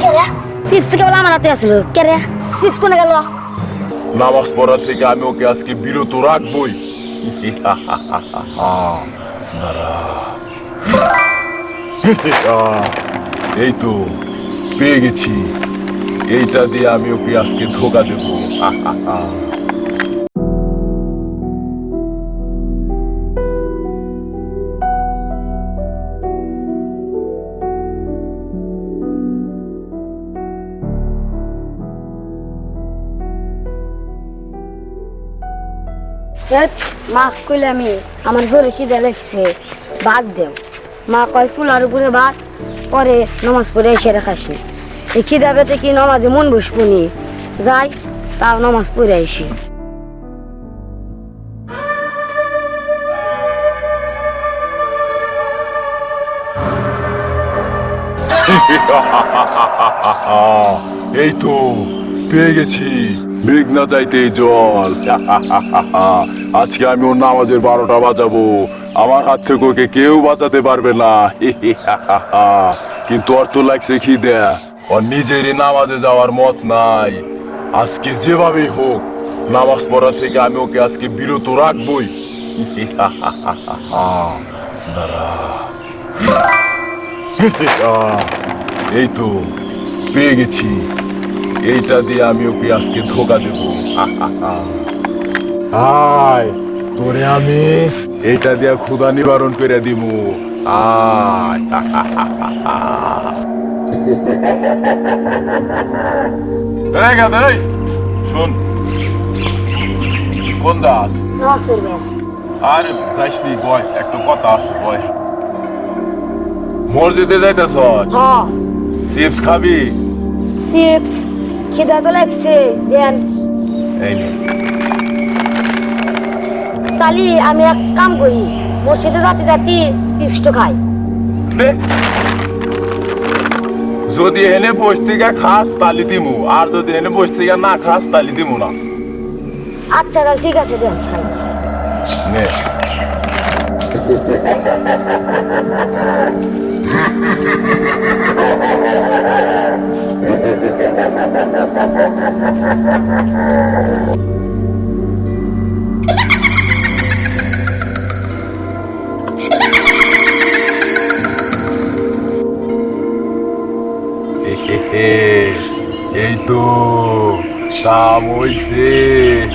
কে রে চিপস কেবল আমার হাতে আসলো কে রে চিপস কোনে গেল? নামাজ পড়া থেকে আমি ওকে আজকে বিরত রাখবই। এই তো পেয়ে গেছি। এইটা দিয়ে আমি ওকে আজকে ধোকা দেবো। ধ্যাৎ, মা কইলে আমি আমার জোরে খিদে লাগছে ভাত দেও। মা কয় চুলার উপরে ভাত পরে নমাজ পড়ে এসে রাখাস এই খিদা পেতে কি নমাজে মন বসবনি যাই তাও নমাজ পড়ে এসে এই তো পেয়ে গেছি। মেঘ না যাইতে জল। আজকে আমি ওর নামাজের বারোটা বাজাবো। আমার হাত থেকে ওকে কেউ বাঁচাতে পারবে না। কিন্তু ওর তো লাগছে খিদে। ওর নিজেরই নামাজে যাওয়ার মত নাই। আজকে যেভাবেই হোক, নামাজ পড়া থেকে আমি ওকে আজকে বিরত রাখবই। এই তো, পেয়ে গেছি। এইটা দিয়ে আমি ওকে আজকে ধোকা দেবো। আয় তোরে আমি। এইটা দিয়ে ক্ষুদা নিবারণ করে দিমু। আয় এই গাধা, এই, শোন। কোন দাস নামাজ আরে যাইসনি বয় একটা কথা আছে বয়। মসজিদে যাইতেছ? হ চিপস খাবি? চিপস খিদা তো লাগছে দেন। এই নে। তালি আমি এক কাম করি মসজিদে যাতে যাতে চিপসটা খাই। যদি এনে বসে থেকে খাস তালি দিমু। আর যদি এনে বসে থেকে না খাস তালি দিমু না। আচ্ছা তাহলে ঠিক আছে দেন। খাই নে। এই তো কাম হইছে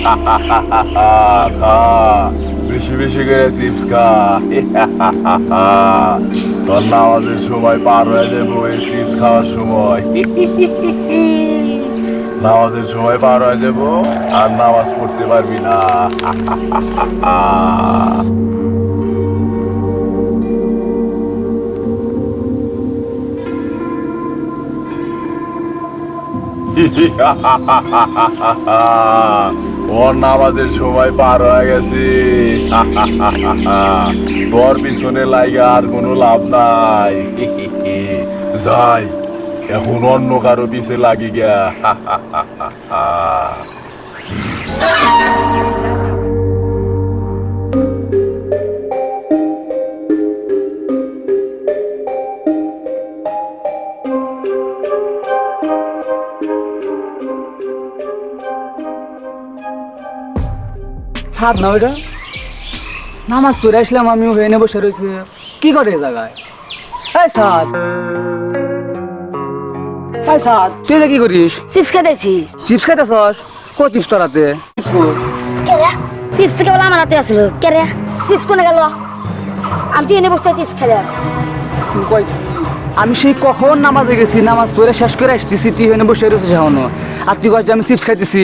বেশি বেশি করে চিপস খা। তোর নামাজের সময় পার হয়ে যাব এই চিপস খাওয়ার সময়। নামাজের সময় পার হয়ে যাব আর নামাজ পড়তে পারবি না। ওর নামাজের সময় পার হয়ে গেছে। বর পিছনে লাগে আর কোনো লাভ নাই। যাই, এখন অন্য কারও পিছে লাগি গিয়া। ছাদ না ওইটা? নামাজ পড়ে আসলাম আমি ওখানে বসে রয়েছে। কি করে জায়গায়? এই সাদ। এই সাদ তুই এটা কি করিস? চিপস খেতেছি। চিপস খাইতেছস কো চিপস তোরাতে কে রে? চিপস তো কেবল আমার হাতে আসলো কে রে? চিপস কোনে গেল? আমি তো এনে বসতে চিপস খেলাম কই? আমি সেই কখন নামাজে গেছি নামাজ পড়ে শেষ করে আসতেছি তুই এখানে বসে রয়েছিস এখনও। আর তুই কয়েছ আমি চিপস খাইতেছি।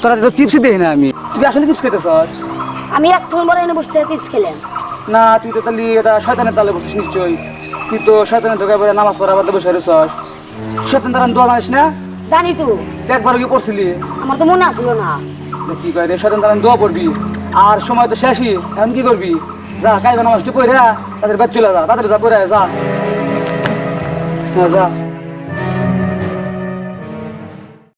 তোরা তো চিপসই দেখি না আমি। তুই আসলে চিপস খাইতেছস আমি এতক্ষণ বড় এনে বসতে চিপস খেলাম। না তুই তো তাহলে এটা শয়তানের তালে বসিস নিশ্চয়ই। তুই তো শয়তানের ঢোকা পরে নামাজ পড়া বাদে বসে রয়েছস শয়তান তারা দোয়া জানিস না? জানি তো। একবার কি পড়ছিলি? আমার তো মনে আসলো না। কি করে শয়তান তারা দোয়া পড়বি। আর সময় তো শেষই এখন কি করবি? যা কাইবা নামাজটি পড়ে তাদের বাদ চলে যা তাদের যা পড়ে যা। হ্যাঁ যা।